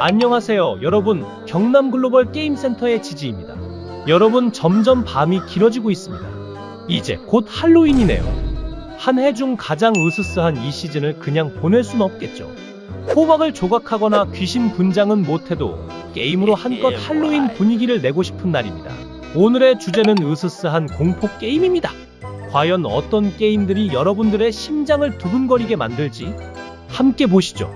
안녕하세요, 여러분. 경남 글로벌 게임 센터의 지지입니다. 여러분, 점점 밤이 길어지고 있습니다. 이제 곧 할로윈이네요. 한 해 중 가장 으스스한 이 시즌을 그냥 보낼 순 없겠죠. 호박을 조각하거나 귀신 분장은 못해도 게임으로 한껏 할로윈 분위기를 내고 싶은 날입니다. 오늘의 주제는 으스스한 공포 게임입니다. 과연 어떤 게임들이 여러분들의 심장을 두근거리게 만들지? 함께 보시죠.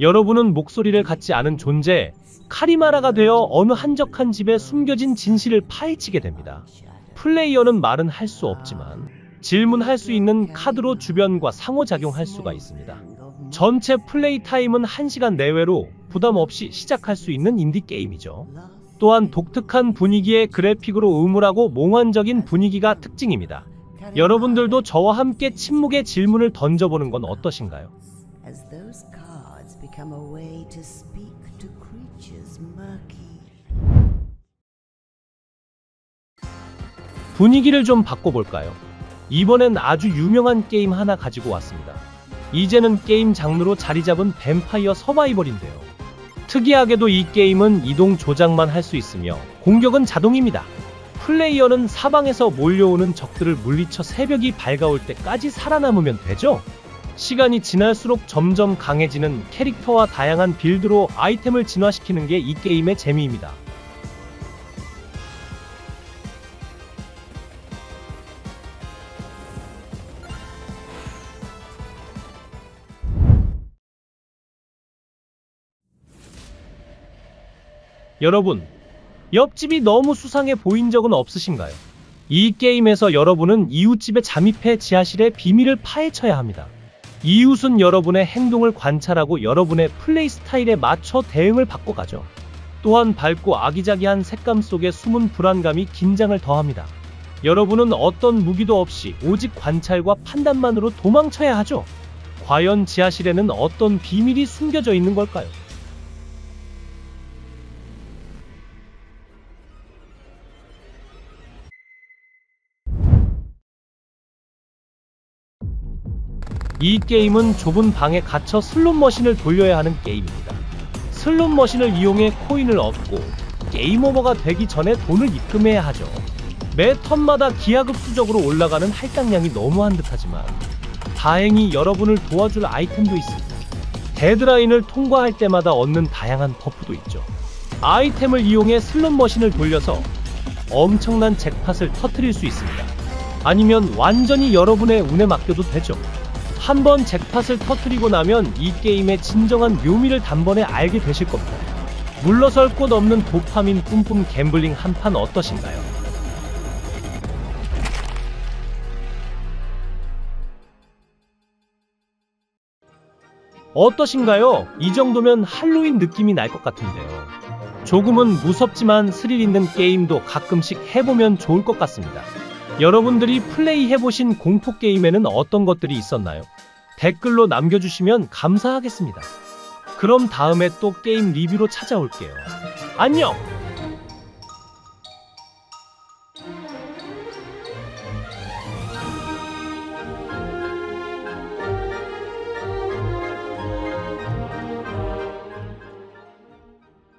여러분은 목소리를 갖지 않은 존재, 카리마라가 되어 어느 한적한 집에 숨겨진 진실을 파헤치게 됩니다. 플레이어는 말은 할 수 없지만 질문할 수 있는 카드로 주변과 상호작용할 수가 있습니다. 전체 플레이 타임은 1시간 내외로 부담 없이 시작할 수 있는 인디 게임이죠. 또한 독특한 분위기의 그래픽으로 음울하고 몽환적인 분위기가 특징입니다. 여러분들도 저와 함께 침묵의 질문을 던져보는 건 어떠신가요? As those cards become a way to speak to creatures murky. 분위기를 좀 바꿔볼까요? 이번엔 아주 유명한 게임 하나 가지고 왔습니다. 이제는 게임 장르로 자리 잡은 뱀파이어 서바이벌인데요. 특이하게도 이 게임은 이동 조작만 할 수 있으며 공격은 자동입니다. 플레이어는 사방에서 몰려오는 적들을 물리쳐 새벽이 밝아올 때까지 살아남으면 되죠. 시간이 지날수록 점점 강해지는 캐릭터와 다양한 빌드로 아이템을 진화시키는 게 이 게임의 재미입니다. 여러분, 옆집이 너무 수상해 보인 적은 없으신가요? 이 게임에서 여러분은 이웃집에 잠입해 지하실의 비밀을 파헤쳐야 합니다. 이웃은 여러분의 행동을 관찰하고 여러분의 플레이 스타일에 맞춰 대응을 바꿔가죠. 또한 밝고 아기자기한 색감 속에 숨은 불안감이 긴장을 더합니다. 여러분은 어떤 무기도 없이 오직 관찰과 판단만으로 도망쳐야 하죠. 과연 지하실에는 어떤 비밀이 숨겨져 있는 걸까요? 이 게임은 좁은 방에 갇혀 슬롯 머신을 돌려야 하는 게임입니다. 슬롯 머신을 이용해 코인을 얻고 게임 오버가 되기 전에 돈을 입금해야 하죠. 매 턴마다 기하급수적으로 올라가는 할당량이 너무한 듯하지만 다행히 여러분을 도와줄 아이템도 있습니다. 데드라인을 통과할 때마다 얻는 다양한 버프도 있죠. 아이템을 이용해 슬롯 머신을 돌려서 엄청난 잭팟을 터트릴 수 있습니다. 아니면 완전히 여러분의 운에 맡겨도 되죠. 한 번 잭팟을 터트리고 나면 이 게임의 진정한 묘미를 단번에 알게 되실 겁니다. 물러설 곳 없는 도파민 뿜뿜 갬블링 한 판 어떠신가요? 어떠신가요? 이 정도면 할로윈 느낌이 날 것 같은데요. 조금은 무섭지만 스릴 있는 게임도 가끔씩 해보면 좋을 것 같습니다. 여러분들이 플레이 해보신 공포 게임에는 어떤 것들이 있었나요? 댓글로 남겨주시면 감사하겠습니다. 그럼 다음에 또 게임 리뷰로 찾아올게요. 안녕!